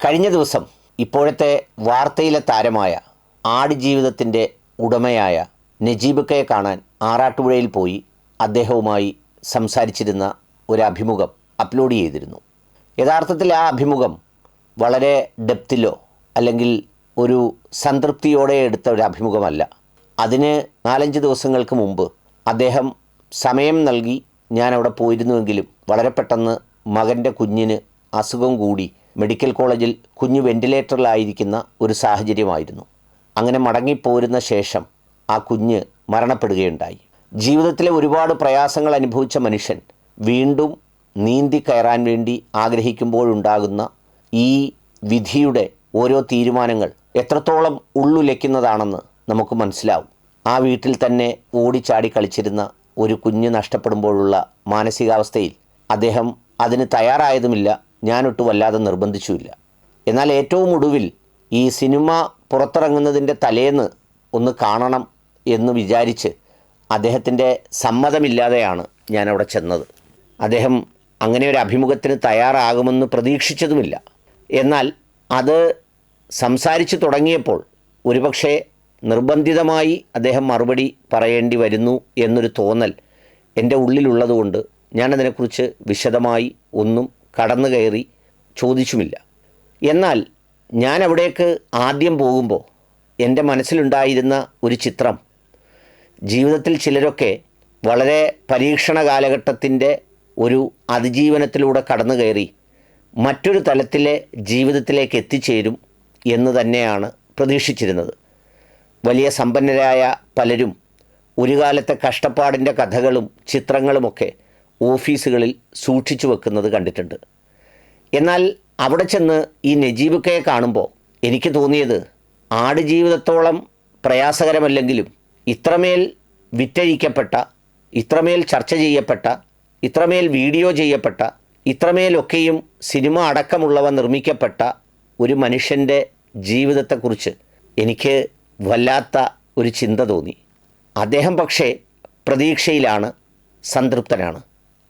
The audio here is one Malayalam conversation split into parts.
കഴിഞ്ഞ ദിവസം ഇപ്പോഴത്തെ വാർത്തയിലെ താരമായ ആടുജീവിതത്തിന്റെ ഉടമയായ നജീബക്കയെ കാണാൻ ആറാട്ടുപുഴയിൽ പോയി അദ്ദേഹവുമായി സംസാരിച്ചിരുന്ന ഒരു അഭിമുഖം അപ്ലോഡ് ചെയ്തിരുന്നു. യഥാർത്ഥത്തിൽ ആ അഭിമുഖം വളരെ ഡെപ്തിലോ അല്ലെങ്കിൽ ഒരു സംതൃപ്തിയോടെ എടുത്ത ഒരു അഭിമുഖമല്ല. അതിന് നാലഞ്ച് ദിവസങ്ങൾക്ക് മുമ്പ് അദ്ദേഹം സമയം നൽകി ഞാൻ അവിടെ പോയിരുന്നുവെങ്കിലും വളരെ പെട്ടെന്ന് മകന്റെ കുഞ്ഞിന് അസുഖം കൂടി മെഡിക്കൽ കോളേജിൽ കുഞ്ഞു വെന്റിലേറ്ററിലായിരിക്കുന്ന ഒരു സാഹചര്യമായിരുന്നു. അങ്ങനെ മടങ്ങിപ്പോരുന്ന ശേഷം ആ കുഞ്ഞ് മരണപ്പെടുകയുണ്ടായി. ജീവിതത്തിലെ ഒരുപാട് പ്രയാസങ്ങൾ അനുഭവിച്ച മനുഷ്യൻ വീണ്ടും നീന്തി കയറാൻ വേണ്ടി ആഗ്രഹിക്കുമ്പോഴുണ്ടാകുന്ന ഈ വിധിയുടെ ഓരോ തീരുമാനങ്ങൾ എത്രത്തോളം ഉള്ളുലയ്ക്കുന്നതാണെന്ന് നമുക്ക് മനസ്സിലാവും. ആ വീട്ടിൽ തന്നെ ഓടിച്ചാടി കളിച്ചിരുന്ന ഒരു കുഞ്ഞ് നഷ്ടപ്പെടുമ്പോഴുള്ള മാനസികാവസ്ഥയിൽ അദ്ദേഹം അതിന് തയ്യാറായതുമില്ല. ഞാനൊട്ട് വല്ലാതെ നിർബന്ധിച്ചുമില്ല. എന്നാൽ ഏറ്റവും ഒടുവിൽ ഈ സിനിമ പുറത്തിറങ്ങുന്നതിന്റെ തലേന്ന് ഒന്ന് കാണണം എന്ന് വിചാരിച്ച് അദ്ദേഹത്തിന്റെ സമ്മതമില്ലാതെയാണ് ഞാനവിടെ ചെന്നത്. അദ്ദേഹം അങ്ങനെ ഒരു അഭിമുഖത്തിന് തയ്യാറാകുമെന്ന് പ്രതീക്ഷിച്ചതുമില്ല. എന്നാൽ അത് സംസാരിച്ചു തുടങ്ങിയപ്പോൾ ഒരുപക്ഷെ നിർബന്ധിതമായി അദ്ദേഹം മറുപടി പറയേണ്ടി വരുന്നു എന്നൊരു തോന്നൽ എന്റെ ഉള്ളിലുള്ളതുകൊണ്ട് ഞാനതിനെക്കുറിച്ച് വിശദമായി ഒന്നും കടന്നു കയറി ചോദിച്ചുമില്ല. എന്നാൽ ഞാൻ അവിടേക്ക് ആദ്യം പോകുമ്പോൾ എന്റെ മനസ്സിലുണ്ടായിരുന്ന ഒരു ചിത്രം. ജീവിതത്തിൽ ചിലരൊക്കെ വളരെ പരീക്ഷണ കാലഘട്ടത്തിന്റെ ഒരു അതിജീവനത്തിലൂടെ കടന്നു കയറി മറ്റൊരു തലത്തിലെ ജീവിതത്തിലേക്ക് എത്തിച്ചേരും എന്ന് തന്നെയാണ് പ്രതീക്ഷിച്ചിരുന്നത്. വലിയ സമ്പന്നരായ പലരും ഒരു കാലത്തെ കഷ്ടപ്പാടിന്റെ കഥകളും ചിത്രങ്ങളുമൊക്കെ ഓഫീസുകളിൽ സൂക്ഷിച്ചു വെക്കുന്നത് കണ്ടിട്ടുണ്ട്. എന്നാൽ അവിടെ ചെന്ന് ഈ നജീബക്കയെ കാണുമ്പോൾ എനിക്ക് തോന്നിയത് ആടുജീവിതത്തോളം പ്രയാസകരമല്ലെങ്കിലും ഇത്രമേൽ വിറ്റഴിക്കപ്പെട്ട ഇത്രമേൽ ചർച്ച ചെയ്യപ്പെട്ട ഇത്രമേൽ വീഡിയോ ചെയ്യപ്പെട്ട ഇത്രമേലൊക്കെയും സിനിമ അടക്കമുള്ളവ നിർമ്മിക്കപ്പെട്ട ഒരു മനുഷ്യന്റെ ജീവിതത്തെക്കുറിച്ച് എനിക്ക് വല്ലാത്ത ഒരു ചിന്ത തോന്നി. അദ്ദേഹം പക്ഷേ പ്രതീക്ഷയിലാണ് സംതൃപ്തനാണ്.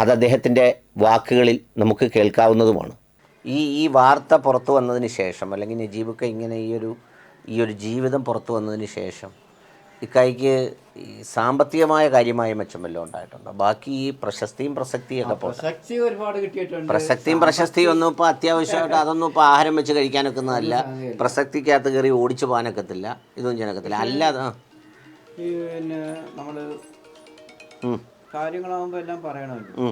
അത് അദ്ദേഹത്തിന്റെ വാക്കുകളിൽ നമുക്ക് കേൾക്കാവുന്നതുമാണ്. ഈ ഈ വാർത്ത പുറത്തു വന്നതിന് ശേഷം അല്ലെങ്കിൽ നജീബൊക്കെ ഇങ്ങനെ ഈ ഒരു ഈ ഒരു ജീവിതം പുറത്തു വന്നതിന് ശേഷം ഇക്കായിക്ക് സാമ്പത്തികമായ കാര്യമായ മെച്ചം വല്ലതും ഉണ്ടായിട്ടുണ്ടോ? ബാക്കി ഈ പ്രശസ്തിയും പ്രസക്തിയും ഒക്കെ പ്രസക്തി ഒരുപാട് കിട്ടിയിട്ടുണ്ട്. പ്രസക്തിയും പ്രശസ്തിയും ഒന്നും ഇപ്പോൾ അത്യാവശ്യമായിട്ട് അതൊന്നും ഇപ്പോൾ ആഹാരം വെച്ച് കഴിക്കാനൊക്കുന്നതല്ല. പ്രസക്തിക്കകത്ത് കയറി ഓടിച്ചു പോകാനൊക്കത്തില്ല. ഇതൊന്നും ചെയ്യാനൊക്കത്തില്ല. അല്ലാതെ പിന്നെ നമ്മൾ ഉം, കാര്യങ്ങളാകുമ്പോൾ എല്ലാം പറയണമല്ലോ.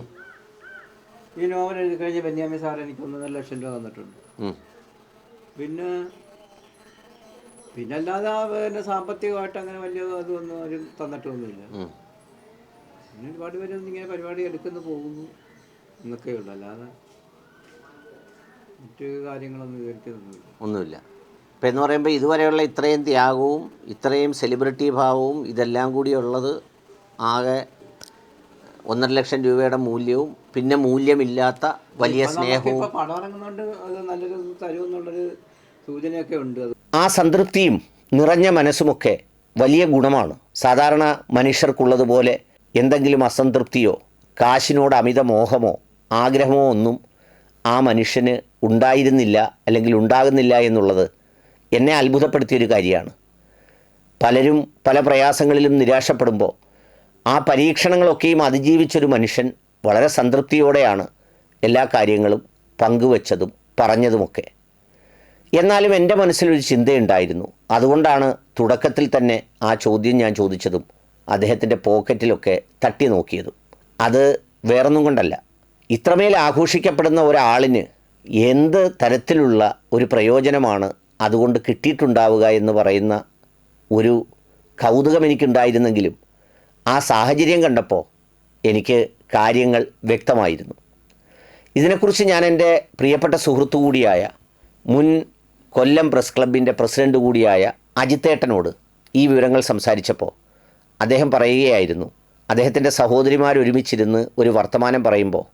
ഈ നോവൽ എഴുതി കഴിഞ്ഞ് ബെന്യാമി സാർ എനിക്ക് ഒന്നര ലക്ഷം രൂപ തന്നിട്ടുണ്ട്. പിന്നെ പിന്നെ അല്ലാതെ ആ പിന്നെ സാമ്പത്തികമായിട്ട് അങ്ങനെ വലിയ അതൊന്നും ആരും തന്നിട്ടൊന്നുമില്ല. പിന്നെ ഒരുപാട് പേരൊന്നും ഇങ്ങനെ പരിപാടി എടുക്കുന്നു പോകുന്നു എന്നൊക്കെ ഉള്ളു. അല്ലാതെ മറ്റു കാര്യങ്ങളൊന്നും വിവരിക്കുന്നൊന്നുമില്ല ഒന്നുമില്ല. ഇപ്പം എന്ന് പറയുമ്പോൾ ഇതുവരെയുള്ള ഇത്രയും ത്യാഗവും ഇത്രയും സെലിബ്രിറ്റി ഭാവവും ഇതെല്ലാം കൂടി ഉള്ളത് ആകെ ഒന്നര ലക്ഷം രൂപയുടെ മൂല്യവും പിന്നെ മൂല്യമില്ലാത്ത വലിയ സ്നേഹവും സൂചനയൊക്കെ ഉണ്ട് ആ സംതൃപ്തിയും നിറഞ്ഞ മനസ്സുമൊക്കെ വലിയ ഗുണമാണ്. സാധാരണ മനുഷ്യർക്കുള്ളതുപോലെ എന്തെങ്കിലും അസംതൃപ്തിയോ കാശിനോട് അമിത മോഹമോ ആഗ്രഹമോ ഒന്നും ആ മനുഷ്യന് ഉണ്ടായിരുന്നില്ല അല്ലെങ്കിൽ ഉണ്ടാകുന്നില്ല എന്നുള്ളത് എന്നെ അത്ഭുതപ്പെടുത്തിയൊരു കാര്യമാണ്. പലരും പല പ്രയാസങ്ങളിലും നിരാശപ്പെടുമ്പോൾ ആ പരീക്ഷണങ്ങളൊക്കെയും അതിജീവിച്ചൊരു മനുഷ്യൻ വളരെ സംതൃപ്തിയോടെയാണ് എല്ലാ കാര്യങ്ങളും പങ്കുവച്ചതും പറഞ്ഞതുമൊക്കെ. എന്നാലും എന്റെ മനസ്സിലൊരു ചിന്തയുണ്ടായിരുന്നു. അതുകൊണ്ടാണ് തുടക്കത്തിൽ തന്നെ ആ ചോദ്യം ഞാൻ ചോദിച്ചതും അദ്ദേഹത്തിന്റെ പോക്കറ്റിലൊക്കെ തട്ടി നോക്കിയതും. അത് വേറൊന്നും കൊണ്ടല്ല. ഇത്രമേൽ ആഘോഷിക്കപ്പെടുന്ന ഒരാളിന് എന്ത് തരത്തിലുള്ള ഒരു പ്രയോജനമാണ് അതുകൊണ്ട് കിട്ടിയിട്ടുണ്ടാവുക എന്ന് പറയുന്ന ഒരു കൗതുകം എനിക്കുണ്ടായിരുന്നെങ്കിലും ആ സാഹചര്യം കണ്ടപ്പോൾ എനിക്ക് കാര്യങ്ങൾ വ്യക്തമായിരുന്നു. ഇതിനെക്കുറിച്ച് ഞാൻ എന്റെ പ്രിയപ്പെട്ട സുഹൃത്തു കൂടിയായ മുൻ കൊല്ലം പ്രസ് ക്ലബിന്റെ പ്രസിഡന്റ് കൂടിയായ അജിത്തേട്ടനോട് ഈ വിവരങ്ങൾ സംസാരിച്ചപ്പോൾ അദ്ദേഹം പറയുകയായിരുന്നു അദ്ദേഹത്തിന്റെ സഹോദരിമാർ ഒരുമിച്ചിരുന്ന് ഒരു വർത്തമാനം പറയുമ്പോൾ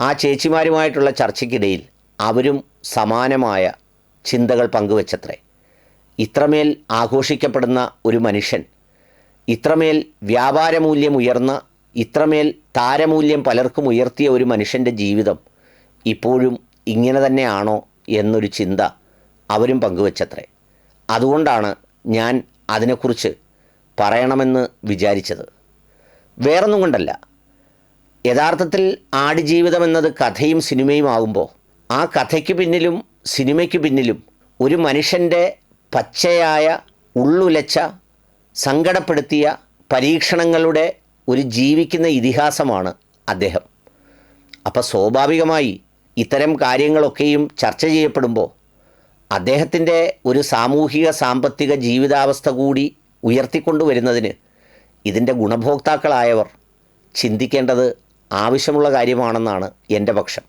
ആ ചേച്ചിമാരുമായിട്ടുള്ള ചർച്ചയ്ക്കിടയിൽ അവരും സമാനമായ ചിന്തകൾ പങ്കുവച്ചത്രേ. ഇത്രമേൽ ആഘോഷിക്കപ്പെടുന്ന ഒരു മനുഷ്യൻ ഇത്രമേൽ വ്യാപാരമൂല്യം ഉയർന്ന ഇത്രമേൽ താരമൂല്യം പലർക്കും ഉയർത്തിയ ഒരു മനുഷ്യന്റെ ജീവിതം ഇപ്പോഴും ഇങ്ങനെ തന്നെയാണോ എന്നൊരു ചിന്ത അവരും പങ്കുവച്ചത്രേ. അതുകൊണ്ടാണ് ഞാൻ അതിനെക്കുറിച്ച് പറയണമെന്ന് വിചാരിച്ചത്. വേറൊന്നും കൊണ്ടല്ല. യഥാർത്ഥത്തിൽ ആടുജീവിതം എന്നത് കഥയും സിനിമയും ആകുമ്പോൾ ആ കഥയ്ക്ക് പിന്നിലും സിനിമയ്ക്ക് പിന്നിലും ഒരു മനുഷ്യന്റെ പച്ചയായ ഉള്ളുലച്ച സങ്കടപ്പെടുത്തിയ പരീക്ഷണങ്ങളുടെ ഒരു ജീവിക്കുന്ന ഇതിഹാസമാണ് അദ്ദേഹം. അപ്പോൾ സ്വാഭാവികമായി ഇത്തരം കാര്യങ്ങളൊക്കെയും ചർച്ച ചെയ്യപ്പെടുമ്പോൾ അദ്ദേഹത്തിന്റെ ഒരു സാമൂഹിക സാമ്പത്തിക ജീവിതാവസ്ഥ കൂടി ഉയർത്തിക്കൊണ്ടുവരുന്നതിന് ഇതിന്റെ ഗുണഭോക്താക്കളായവർ ചിന്തിക്കേണ്ടത് ആവശ്യമുള്ള കാര്യമാണെന്നാണ് എന്റെ പക്ഷം.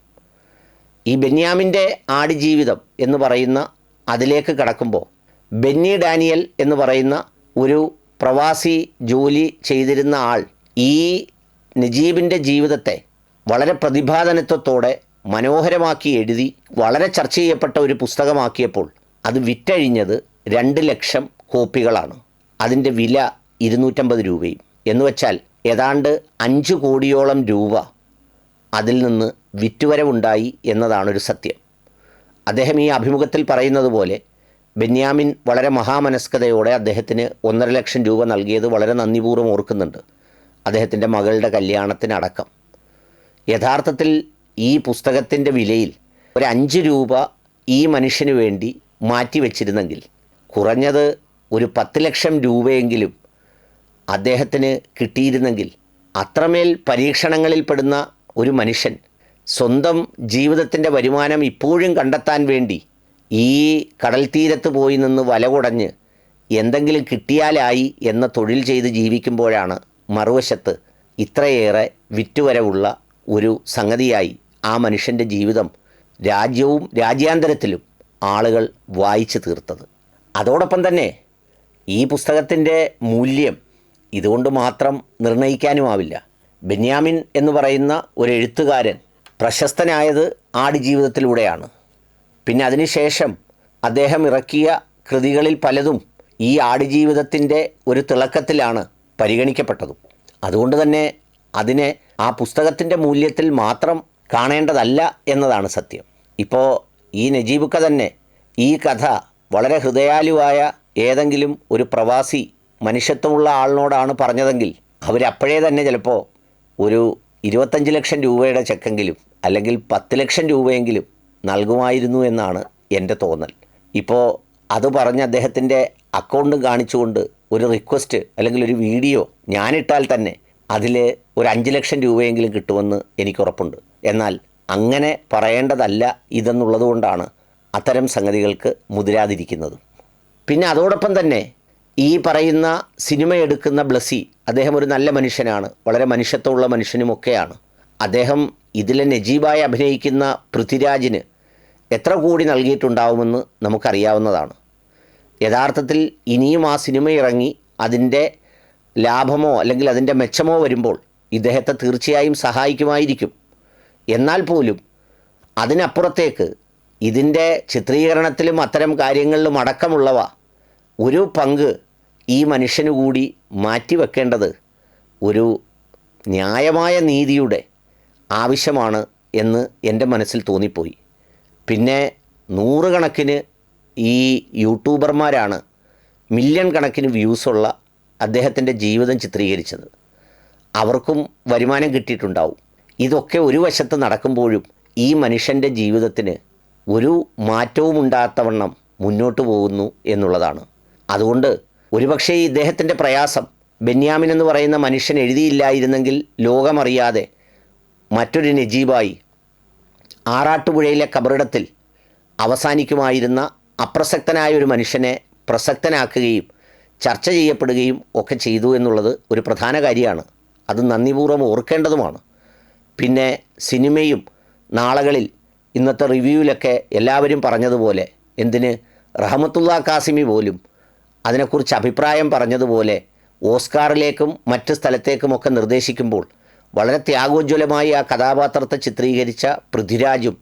ഈ ബെന്യാമിന്റെ ആടുജീവിതം എന്ന് പറയുന്ന അതിലേക്ക് കടക്കുമ്പോൾ ബെന്നി ഡാനിയൽ എന്ന് പറയുന്ന ഒരു പ്രവാസി ജോലി ചെയ്തിരുന്ന ആൾ ഈ നജീബിന്റെ ജീവിതത്തെ വളരെ പ്രതിഭാധനത്വത്തോടെ മനോഹരമാക്കി എഴുതി വളരെ ചർച്ച ചെയ്യപ്പെട്ട ഒരു പുസ്തകമാക്കിയപ്പോൾ അത് വിറ്റഴിഞ്ഞത് രണ്ട് ലക്ഷം കോപ്പികളാണ്. അതിന്റെ വില ഇരുന്നൂറ്റമ്പത് രൂപയും. എന്ന് വെച്ചാൽ ഏതാണ്ട് അഞ്ച് കോടിയോളം രൂപ അതിൽ നിന്ന് വിറ്റുവരവുണ്ടായി എന്നതാണൊരു സത്യം. അദ്ദേഹം ഈ അഭിമുഖത്തിൽ പറയുന്നത് പോലെ ബെന്യാമിൻ വളരെ മഹാമനസ്കതയോടെ അദ്ദേഹത്തിന് ഒന്നര ലക്ഷം രൂപ നൽകിയത് വളരെ നന്ദിപൂർവം ഓർക്കുന്നുണ്ട്. അദ്ദേഹത്തിന്റെ മകളുടെ കല്യാണത്തിനടക്കം. യഥാർത്ഥത്തിൽ ഈ പുസ്തകത്തിന്റെ വിലയിൽ ഒരു അഞ്ച് രൂപ ഈ മനുഷ്യന് വേണ്ടി മാറ്റിവെച്ചിരുന്നെങ്കിൽ കുറഞ്ഞത് ഒരു പത്ത് ലക്ഷം രൂപയെങ്കിലും അദ്ദേഹത്തിന് കിട്ടിയിരുന്നെങ്കിൽ അത്രമേൽ പരീക്ഷണങ്ങളിൽ പെടുന്ന ഒരു മനുഷ്യൻ സ്വന്തം ജീവിതത്തിന്റെ വരുമാനം ഇപ്പോഴും കണ്ടെത്താൻ വേണ്ടി ഈ കടൽ തീരത്ത് പോയി നിന്ന് വല കുടഞ്ഞ് എന്തെങ്കിലും കിട്ടിയാലായി എന്ന തൊഴിൽ ചെയ്ത് ജീവിക്കുമ്പോഴാണ് മറുവശത്ത് ഇത്രയേറെ വിറ്റുവരവുള്ള ഒരു സംഗതിയായി ആ മനുഷ്യന്റെ ജീവിതം രാജ്യവും രാജ്യാന്തരത്തിലും ആളുകൾ വായിച്ചു തീർത്തത്. അതോടൊപ്പം തന്നെ ഈ പുസ്തകത്തിന്റെ മൂല്യം ഇതുകൊണ്ട് മാത്രം നിർണയിക്കാനുമാവില്ല ബെന്യാമിൻ എന്ന് പറയുന്ന ഒരു എഴുത്തുകാരൻ പ്രശസ്തനായത് ആടുജീവിതത്തിലൂടെയാണ്. പിന്നെ അതിനുശേഷം അദ്ദേഹം ഇറക്കിയ കൃതികളിൽ പലതും ഈ ആടുജീവിതത്തിന്റെ ഒരു തിളക്കത്തിലാണ് പരിഗണിക്കപ്പെട്ടതും. അതുകൊണ്ട് തന്നെ അതിനെ ആ പുസ്തകത്തിന്റെ മൂല്യത്തിൽ മാത്രം കാണേണ്ടതല്ല എന്നതാണ് സത്യം. ഇപ്പോൾ ഈ നജീബുക്ക തന്നെ ഈ കഥ വളരെ ഹൃദയാലുവായ ഏതെങ്കിലും ഒരു പ്രവാസി മനുഷ്യത്വമുള്ള ആളിനോടാണ് പറഞ്ഞതെങ്കിൽ അവരപ്പോഴേ തന്നെ ചിലപ്പോൾ ഒരു ഇരുപത്തഞ്ച് ലക്ഷം രൂപയുടെ ചെക്കെങ്കിലും അല്ലെങ്കിൽ പത്ത് ലക്ഷം രൂപയെങ്കിലും നൽകുമായിരുന്നു എന്നാണ് എന്റെ തോന്നൽ. ഇപ്പോൾ അത് പറഞ്ഞ് അദ്ദേഹത്തിന്റെ അക്കൗണ്ടും കാണിച്ചുകൊണ്ട് ഒരു റിക്വസ്റ്റ് അല്ലെങ്കിൽ ഒരു വീഡിയോ ഞാനിട്ടാൽ തന്നെ അതിൽ ഒരു അഞ്ച് ലക്ഷം രൂപയെങ്കിലും കിട്ടുമെന്ന് എനിക്ക് ഉറപ്പുണ്ട് എന്നാൽ അങ്ങനെ പറയേണ്ടതല്ല ഇതെന്നുള്ളതുകൊണ്ടാണ് അത്തരം സംഗതികൾക്ക് മുതിരാതിരിക്കുന്നത്. പിന്നെ അതോടൊപ്പം തന്നെ ഈ പറയുന്ന സിനിമ എടുക്കുന്ന ബ്ലസ്സി അദ്ദേഹം ഒരു നല്ല മനുഷ്യനാണ് വളരെ മനുഷ്യത്വമുള്ള മനുഷ്യനുമൊക്കെയാണ്. അദ്ദേഹം ഇതിലെ നജീബായി അഭിനയിക്കുന്ന പൃഥ്വിരാജിന് എത്ര കോടി നൽകിയിട്ടുണ്ടാവുമെന്ന് നമുക്കറിയാവുന്നതാണ്. യഥാർത്ഥത്തിൽ ഇനിയും ആ സിനിമ ഇറങ്ങി അതിന്റെ ലാഭമോ അല്ലെങ്കിൽ അതിന്റെ മെച്ചമോ വരുമ്പോൾ ഇദ്ദേഹത്തെ തീർച്ചയായും സഹായിക്കുമായിരിക്കും. എന്നാൽ പോലും അതിനപ്പുറത്തേക്ക് ഇതിന്റെ ചിത്രീകരണത്തിലും അത്തരം കാര്യങ്ങളിലും അടക്കമുള്ളവ ഒരു പങ്ക് ഈ മനുഷ്യനുകൂടി മാറ്റിവെക്കേണ്ടത് ഒരു ന്യായമായ നീതിയുടെ ആവശ്യമാണ് എന്ന് എന്റെ മനസ്സിൽ തോന്നിപ്പോയി. പിന്നെ നൂറുകണക്കിന് ഈ യൂട്യൂബർമാരാണ് മില്യൺ കണക്കിന് വ്യൂസുള്ള അദ്ദേഹത്തിന്റെ ജീവിതം ചിത്രീകരിച്ചത്. അവർക്കും വരുമാനം കിട്ടിയിട്ടുണ്ടാവും. ഇതൊക്കെ ഒരു വശത്ത് നടക്കുമ്പോഴും ഈ മനുഷ്യന്റെ ജീവിതത്തിന് ഒരു മാറ്റവും ഉണ്ടാകാത്തവണ്ണം മുന്നോട്ട് പോകുന്നു എന്നുള്ളതാണ്. അതുകൊണ്ട് ഒരുപക്ഷേ ഈ ഇദ്ദേഹത്തിന്റെ പ്രയാസം ബെന്യാമിൻ എന്ന് പറയുന്ന മനുഷ്യൻ എഴുതിയില്ലായിരുന്നെങ്കിൽ ലോകമറിയാതെ മറ്റൊരു നജീബായി ആറാട്ടുപുഴയിലെ കബറിടത്തിൽ അവസാനിക്കുമായിരുന്ന അപ്രസക്തനായ ഒരു മനുഷ്യനെ പ്രസക്തനാക്കുകയും ചർച്ച ചെയ്യപ്പെടുകയും ഒക്കെ ചെയ്തു എന്നുള്ളത് ഒരു പ്രധാന കാര്യമാണ്. അത് നന്ദിപൂർവം ഓർക്കേണ്ടതുമാണ്. പിന്നെ സിനിമയും നാളുകളിൽ ഇന്നത്തെ റിവ്യൂവിലൊക്കെ എല്ലാവരും പറഞ്ഞതുപോലെ എന്തിന്? റഹമത്തുള്ള കാസിമി പോലും അതിനെക്കുറിച്ച് അഭിപ്രായം പറഞ്ഞതുപോലെ ഓസ്കാറിലേക്കും മറ്റ് സ്ഥലത്തേക്കുമൊക്കെ നിർദ്ദേശിക്കുമ്പോൾ വളരെ ത്യാഗോജ്വലമായി ആ കഥാപാത്രത്തെ ചിത്രീകരിച്ച പൃഥ്വിരാജും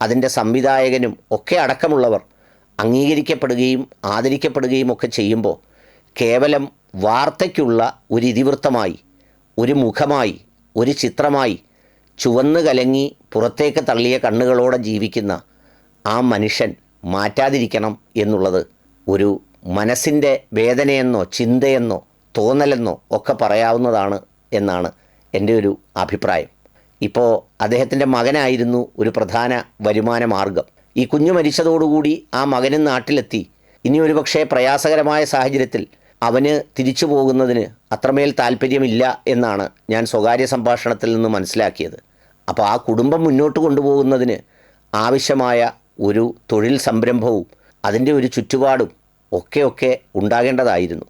അതിന്റെ സംവിധായകനും ഒക്കെ അടക്കമുള്ളവർ അംഗീകരിക്കപ്പെടുകയും ആദരിക്കപ്പെടുകയും ഒക്കെ ചെയ്യുമ്പോൾ കേവലം വാർത്തയ്ക്കുള്ള ഒരു ഇതിവൃത്തമായി ഒരു മുഖമായി ഒരു ചിത്രമായി ചുവന്ന് കലങ്ങി പുറത്തേക്ക് തള്ളിയ കണ്ണുകളോടെ ജീവിക്കുന്ന ആ മനുഷ്യൻ മാറ്റാതിരിക്കണം എന്നുള്ളത് ഒരു മനസ്സിന്റെ വേദനയെന്നോ ചിന്തയെന്നോ തോന്നലെന്നോ ഒക്കെ പറയാവുന്നതാണ് എന്നാണ് എന്റെ ഒരു അഭിപ്രായം. ഇപ്പോൾ അദ്ദേഹത്തിന്റെ മകനായിരുന്നു ഒരു പ്രധാന വരുമാന മാർഗം. ഈ കുഞ്ഞു മരിച്ചതോടുകൂടി ആ മകനും നാട്ടിലെത്തി. ഇനി ഒരുപക്ഷെ പ്രയാസകരമായ സാഹചര്യത്തിൽ അവന് തിരിച്ചു പോകുന്നതിന് അത്രമേൽ താല്പര്യമില്ല എന്നാണ് ഞാൻ സ്വകാര്യ സംഭാഷണത്തിൽ നിന്ന് മനസ്സിലാക്കിയത്. അപ്പോൾ ആ കുടുംബം മുന്നോട്ട് കൊണ്ടുപോകുന്നതിന് ആവശ്യമായ ഒരു തൊഴിൽ സംരംഭവും അതിന്റെ ഒരു ചുറ്റുപാടും ഒക്കെയൊക്കെ ഒക്കെ ഉണ്ടാകേണ്ടതായിരുന്നു.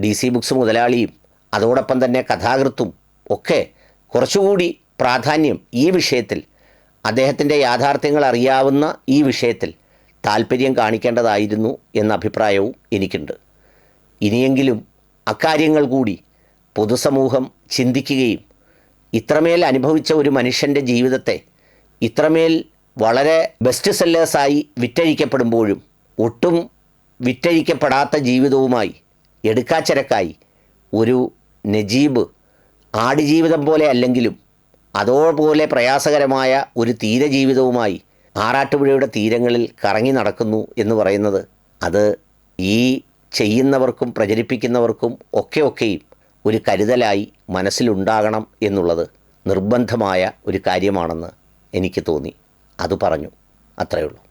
ഡി സി ബുക്സ് മുതലാളിയും അതോടൊപ്പം തന്നെ കഥാകൃത്തും ഒക്കെ കുറച്ചുകൂടി പ്രാധാന്യം ഈ വിഷയത്തിൽ അദ്ദേഹത്തിന്റെ യാഥാർത്ഥ്യങ്ങൾ അറിയാവുന്ന ഈ വിഷയത്തിൽ താല്പര്യം കാണിക്കേണ്ടതായിരുന്നു എന്ന അഭിപ്രായവും എനിക്കുണ്ട്. ഇനിയെങ്കിലും അക്കാര്യങ്ങൾ കൂടി പൊതുസമൂഹം ചിന്തിക്കുകയും ഇത്രമേൽ അനുഭവിച്ച ഒരു മനുഷ്യന്റെ ജീവിതത്തെ ഇത്രമേൽ വളരെ ബെസ്റ്റ് സെല്ലേഴ്സായി വിറ്റഴിക്കപ്പെടുമ്പോഴും ഒട്ടും വിറ്റഴിക്കപ്പെടാത്ത ജീവിതവുമായി എടുക്കാച്ചരക്കായി ഒരു നജീബ് ആടുജീവിതം പോലെ അല്ലെങ്കിലും അതോപോലെ പ്രയാസകരമായ ഒരു തീരജീവിതവുമായി ആറാട്ടുപുഴയുടെ തീരങ്ങളിൽ കറങ്ങി നടക്കുന്നു എന്ന് പറയുന്നത് അത് ഈ ചെയ്യുന്നവർക്കും പ്രചരിപ്പിക്കുന്നവർക്കും ഒക്കെ ഒക്കെയും ഒരു കരുതലായി മനസ്സിലുണ്ടാകണം എന്നുള്ളത് നിർബന്ധമായ ഒരു കാര്യമാണെന്ന് എനിക്ക് തോന്നി. അത് പറഞ്ഞു. അത്രയേ ഉള്ളൂ.